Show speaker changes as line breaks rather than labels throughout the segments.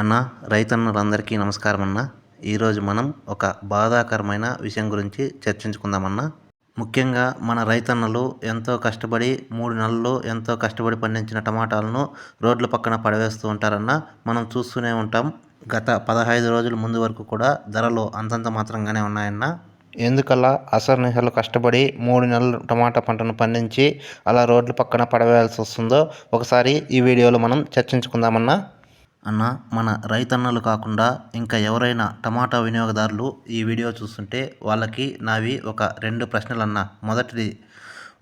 అన్న రైతన్నలందరికీ నమస్కారం అన్న ఈరోజు మనం ఒక బాధాకరమైన విషయం గురించి చర్చించుకుందామన్న. ముఖ్యంగా మన రైతన్నలు ఎంతో కష్టపడి మూడు నెలలు ఎంతో కష్టపడి పండించిన టమాటాలను రోడ్ల పక్కన పడవేస్తూ ఉంటారన్న. మనం చూస్తూనే ఉంటాం గత పదహైదు రోజుల ముందు వరకు కూడా ధరలు అంతంత మాత్రంగానే ఉన్నాయన్న. ఎందుకలా? అసర్నిశలు కష్టపడి మూడు నెలలు టమాటా పంటను పండించి అలా రోడ్ల పక్కన పడవేయాల్సి వస్తుందో ఒకసారి ఈ వీడియోలో మనం చర్చించుకుందామన్నా. అన్న మన రైతన్నలు కాకుండా ఇంకా ఎవరైనా టమాటా వినియోగదారులు ఈ వీడియో చూస్తుంటే వాళ్ళకి నావి ఒక రెండు ప్రశ్నలు అన్న మొదటిది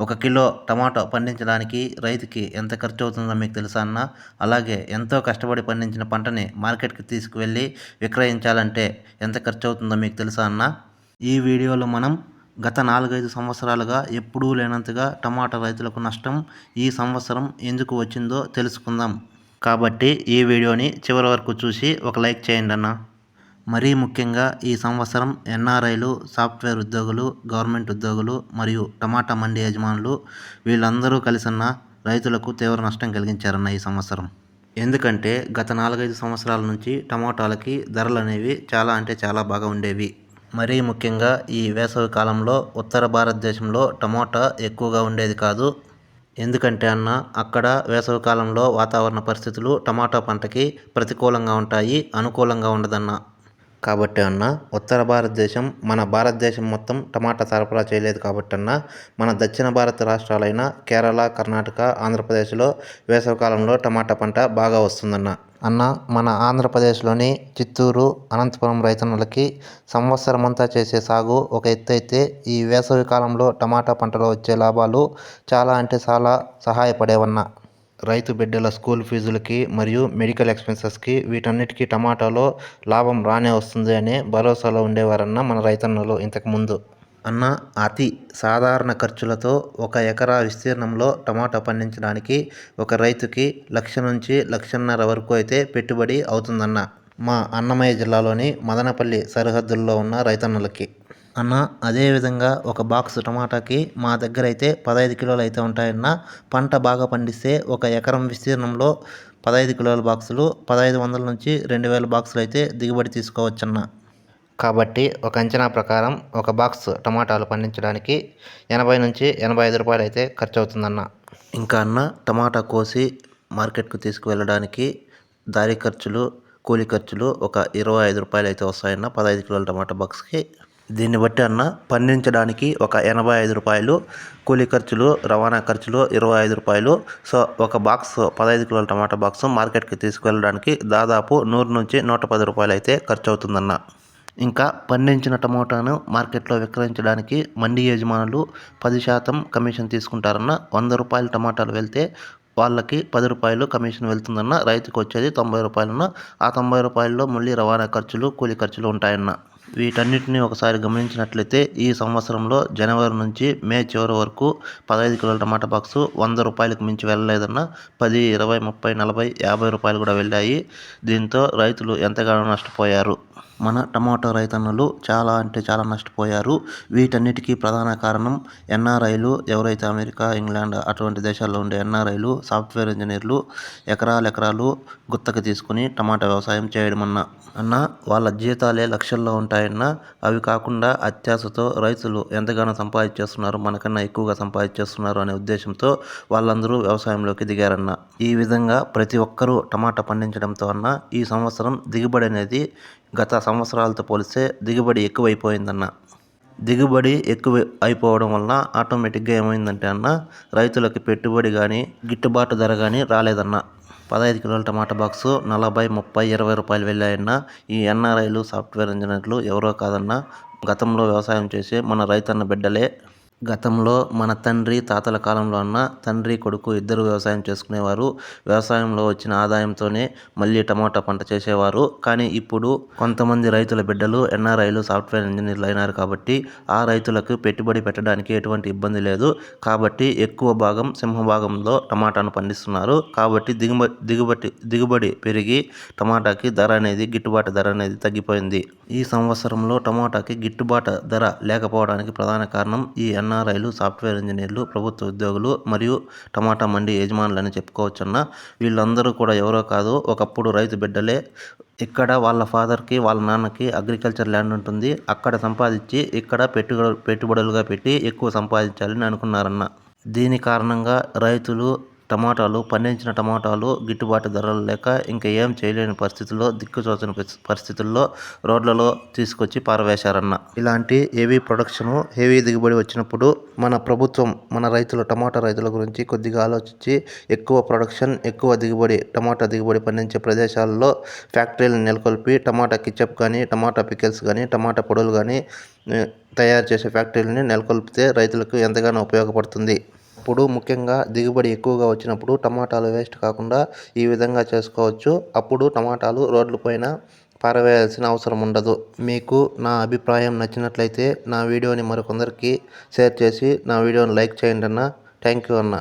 ఒక కిలో టమాటో పండించడానికి రైతుకి ఎంత ఖర్చు అవుతుందో మీకు తెలుసా అన్న? అలాగే ఎంతో కష్టపడి పండించిన పంటని మార్కెట్కి తీసుకువెళ్ళి విక్రయించాలంటే ఎంత ఖర్చు అవుతుందో మీకు తెలుసా అన్న? ఈ వీడియోలో మనం గత నాలుగైదు సంవత్సరాలుగా ఎప్పుడూ లేనంతగా టమాటా రైతులకు నష్టం ఈ సంవత్సరం ఎందుకు వచ్చిందో తెలుసుకుందాం. కాబట్టి ఈ వీడియోని చివరి వరకు చూసి ఒక లైక్ చేయండి అన్న. మరీ ముఖ్యంగా ఈ సంవత్సరం ఎన్ఆర్ఐలు సాఫ్ట్వేర్ ఉద్యోగులు గవర్నమెంట్ ఉద్యోగులు మరియు టమాటా మండి యజమానులు వీళ్ళందరూ కలిసిన రైతులకు తీవ్ర నష్టం కలిగించారన్న ఈ సంవత్సరం. ఎందుకంటే గత నాలుగైదు సంవత్సరాల నుంచి టమాటాలకి ధరలు అనేవి చాలా అంటే చాలా బాగా ఉండేవి. మరీ ముఖ్యంగా ఈ వేసవి కాలంలో ఉత్తర భారతదేశంలో టమోటా ఎక్కువగా ఉండేది కాదు ఎందుకంటే అన్న అక్కడ వేసవికాలంలో వాతావరణ పరిస్థితులు టమాటా పంటకి ప్రతికూలంగా ఉంటాయి అనుకూలంగా ఉండదన్న. కాబట్టి అన్న ఉత్తర భారతదేశం మన భారతదేశం మొత్తం టమాటా సరఫరా చేయలేదు కాబట్టి అన్న మన దక్షిణ భారత రాష్ట్రాలైన కేరళ కర్ణాటక ఆంధ్రప్రదేశ్లో వేసవికాలంలో టమాటా పంట బాగా వస్తుందన్న. అన్న మన ఆంధ్రప్రదేశ్లోని చిత్తూరు అనంతపురం రైతన్నలకి సంవత్సరమంతా చేసే సాగు ఒక ఎత్తు అయితే ఈ వేసవి కాలంలో టమాటా పంటలో వచ్చే లాభాలు చాలా అంటే చాలా సహాయపడేవన్న. రైతు బిడ్డల స్కూల్ ఫీజులకి మరియు మెడికల్ ఎక్స్పెన్సెస్కి వీటన్నిటికీ టమాటాలో లాభం రానే వస్తుంది అనే భరోసాలో ఉండేవారన్న మన రైతన్నలు ఇంతకుముందు. అన్న అతి సాధారణ ఖర్చులతో ఒక ఎకరా విస్తీర్ణంలో టమాటా పండించడానికి ఒక రైతుకి లక్ష నుంచి లక్షన్నర వరకు అయితే పెట్టుబడి అవుతుందన్న. మా అన్నమయ్య జిల్లాలోని మదనపల్లి సరిహద్దుల్లో ఉన్న రైతన్నలకి. అన్న అదేవిధంగా ఒక బాక్స్ టమాటాకి మా దగ్గర అయితే పదహైదు కిలోలు అయితే ఉంటాయన్న. పంట బాగా పండిస్తే ఒక ఎకరం విస్తీర్ణంలో పదహైదు కిలోల బాక్సులు పదహైదు వందల నుంచి రెండు వేల బాక్సులు అయితే దిగుబడి తీసుకోవచ్చన్న. కాబట్టి ఒక అంచనా ప్రకారం ఒక బాక్స్ టమాటాలు పండించడానికి ఎనభై నుంచి ఎనభై ఐదు రూపాయలు అయితే ఖర్చు అవుతుందన్న ఇంకా అన్న టమాటా కోసి మార్కెట్కు తీసుకువెళ్ళడానికి దారి ఖర్చులు కూలి ఖర్చులు ఒక ఇరవై ఐదు రూపాయలు అయితే వస్తాయన్న పదహైదు కిలోల టమాటా బాక్స్కి. దీన్ని బట్టి అన్న పండించడానికి ఒక ఎనభై ఐదు రూపాయలు కూలీ ఖర్చులు రవాణా ఖర్చులు ఇరవై ఐదు రూపాయలు. సో ఒక బాక్స్ పదహైదు కిలోల టమాటా బాక్స్ మార్కెట్కి తీసుకువెళ్ళడానికి దాదాపు నూరు నుంచి నూట పది రూపాయలు అయితే ఖర్చు అవుతుందన్న ఇంకా పండించిన టమోటాను మార్కెట్లో విక్రయించడానికి మండి యజమానులు పది శాతం కమిషన్ తీసుకుంటారన్న వంద రూపాయల టమాటాలు వెళ్తే వాళ్ళకి పది రూపాయలు కమిషన్ వెళ్తుందన్న రైతుకు వచ్చేది తొంభై రూపాయలన్న ఆ తొంభై రూపాయల్లో మళ్ళీ రవాణా ఖర్చులు కూలీ ఖర్చులు ఉంటాయన్న. వీటన్నిటిని ఒకసారి గమనించినట్లయితే ఈ సంవత్సరంలో జనవరి నుంచి మే చివరి వరకు పదహైదు కిలోల టమాటా బాక్సు వంద రూపాయలకు మించి వెళ్ళలేదన్న పది ఇరవై ముప్పై నలభై యాభై రూపాయలు కూడా వెళ్ళాయి. దీంతో రైతులు ఎంతగానో నష్టపోయారు. మన టమాటో రైతన్నలు చాలా అంటే చాలా నష్టపోయారు. వీటన్నిటికీ ప్రధాన కారణం ఎన్ఆర్ఐలు ఎవరైతే అమెరికా ఇంగ్లాండ్ అటువంటి దేశాల్లో ఉండే ఎన్ఆర్ఐలు సాఫ్ట్వేర్ ఇంజనీర్లు ఎకరాలు ఎకరాలు గుత్తకు తీసుకుని టమాటా వ్యవసాయం చేయడం అన్న అన్న వాళ్ళ జీతాలే లక్షల్లో ఉంటాయన్న అవి కాకుండా అత్యాశతో రైతులు ఎంతగానో సంపాదించేస్తున్నారు మనకన్నా ఎక్కువగా సంపాదించేస్తున్నారు అనే ఉద్దేశంతో వాళ్ళందరూ వ్యవసాయంలోకి దిగారన్న. ఈ విధంగా ప్రతి ఒక్కరూ టమాటా పండించడంతో అన్న ఈ సంవత్సరం దిగుబడి అనేది గత సంవత్సరాలతో పోలిస్తే దిగుబడి ఎక్కువైపోయిందన్న. దిగుబడి ఎక్కువ అయిపోవడం వలన ఆటోమేటిక్గా ఏమైందంటే అన్న రైతులకి పెట్టుబడి కానీ గిట్టుబాటు ధర కానీ రాలేదన్న. పదహైదు కిలోల టమాటా బాక్సు నలభై ముప్పై ఇరవై రూపాయలు వెళ్ళాయన్న. ఈ ఎన్ఆర్ఐలు సాఫ్ట్వేర్ ఇంజనీర్లు ఎవరో కాదన్న. గతంలో వ్యవసాయం చేసే మన రైతన్న బిడ్డలే గతంలో మన తండ్రి తాతల కాలంలో అన్న తండ్రి కొడుకు ఇద్దరు వ్యవసాయం చేసుకునేవారు. వ్యవసాయంలో వచ్చిన ఆదాయంతోనే మళ్ళీ టమాటా పంట చేసేవారు. కానీ ఇప్పుడు కొంతమంది రైతుల బిడ్డలు ఎన్ఆర్ఐలు సాఫ్ట్వేర్ ఇంజనీర్లు అయినారు కాబట్టి ఆ రైతులకు పెట్టుబడి పెట్టడానికి ఎటువంటి ఇబ్బంది లేదు. కాబట్టి ఎక్కువ భాగం సింహభాగంలో టమాటాను పండిస్తున్నారు. కాబట్టి దిగుబడి దిగుబడి దిగుబడి పెరిగి టమాటాకి ధర అనేది గిట్టుబాటు ధర అనేది తగ్గిపోయింది. ఈ సంవత్సరంలో టమాటాకి గిట్టుబాటు ధర లేకపోవడానికి ప్రధాన కారణం ఈ ఎన్ఆర్ఐలు సాఫ్ట్వేర్ ఇంజనీర్లు ప్రభుత్వ ఉద్యోగులు మరియు టమాటా మండి యజమానులని చెప్పుకోవచ్చన్న. వీళ్ళందరూ కూడా ఎవరో కాదు ఒకప్పుడు రైతు బిడ్డలే. ఇక్కడ వాళ్ళ ఫాదర్కి వాళ్ళ నాన్నకి అగ్రికల్చర్ ల్యాండ్ ఉంటుంది. అక్కడ సంపాదించి ఇక్కడ పెట్టుబడు పెట్టుబడులుగా పెట్టి ఎక్కువ సంపాదించాలని అనుకున్నారన్న. దీని కారణంగా రైతులు టమాటాలు పండించిన టమాటాలు గిట్టుబాటు ధరలు లేక ఇంకా ఏం చేయలేని పరిస్థితుల్లో దిక్కుచోచని పరిస్థితుల్లో రోడ్లలో తీసుకొచ్చి పారవేశారన్న. ఇలాంటి హెవీ ప్రొడక్షన్ హెవీ దిగుబడి వచ్చినప్పుడు మన ప్రభుత్వం మన రైతుల టమాటా రైతుల గురించి కొద్దిగా ఆలోచించి ఎక్కువ ప్రొడక్షన్ ఎక్కువ దిగుబడి టమాటా దిగుబడి పండించే ప్రదేశాల్లో ఫ్యాక్టరీలను నెలకొల్పి టమాటా కిచప్ కానీ టమాటా పికెల్స్ కానీ టమాటా పొడులు కానీ తయారు చేసే ఫ్యాక్టరీలని నెలకొల్పితే రైతులకు ఎంతగానో ఉపయోగపడుతుంది. అప్పుడు ముఖ్యంగా దిగుబడి ఎక్కువగా వచ్చినప్పుడు టమాటాలు వేస్ట్ కాకుండా ఈ విధంగా చేసుకోవచ్చు. అప్పుడు టమాటాలు రోడ్ల పైన పారవేయాల్సిన అవసరం ఉండదు. మీకు నా అభిప్రాయం నచ్చినట్లయితే నా వీడియోని మరికొందరికి షేర్ చేసి నా వీడియోని లైక్ చేయండి అన్న. థ్యాంక్ యూ అన్న.